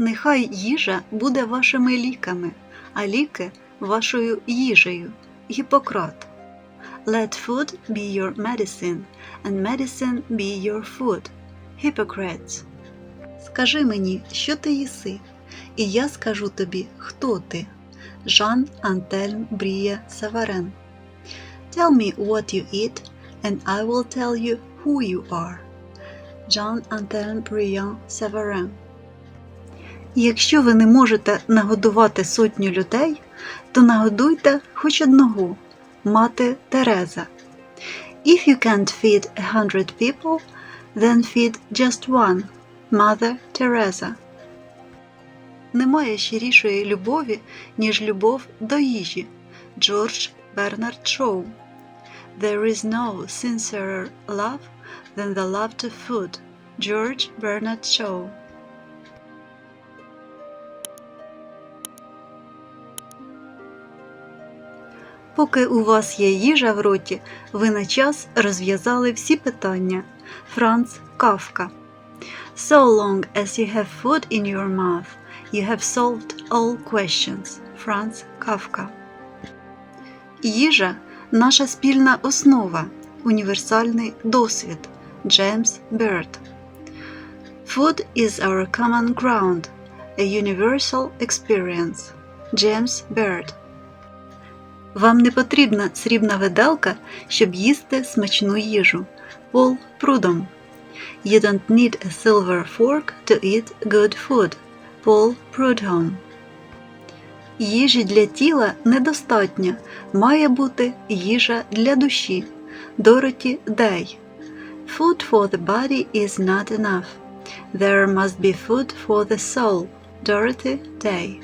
Нехай їжа буде вашими ліками, а ліки вашою їжею. Гіппократ. Let food be your medicine, and medicine be your food. Hippocrates. Скажи мені, що ти їси, і я скажу тобі, хто ти. Жан Антельм Бріє Саварен. Tell me what you eat, and I will tell you who you are. Jean Антельм Бріян Саварен. Якщо ви не можете нагодувати сотню людей, то нагодуйте хоч одного мати Тереза. If you can't feed a hundred people, then feed just one Mother Teresa. Немає щирішої любові, ніж любов до їжі. Джордж Бернард Шоу. There is no sincerer love than the love to food. George Bernard Shaw. Поки у вас є їжа в роті, ви на час розв'язали всі питання. Франц Кафка. So long as you have food in your mouth, you have solved all questions. Франц Кафка. Їжа наша спільна основа, універсальний досвід. Джеймс Бирд. Food is our common ground, a universal experience. Джеймс Бирд. Вам не потрібна срібна виделка, щоб їсти смачну їжу. Пол Прудом. You don't need a silver fork to eat good food. Пол Прудгом. Їжі для тіла недостатньо. Має бути їжа для душі. Дороті Дей. Food for the body is not enough. There must be food for the soul. Dorothy Day.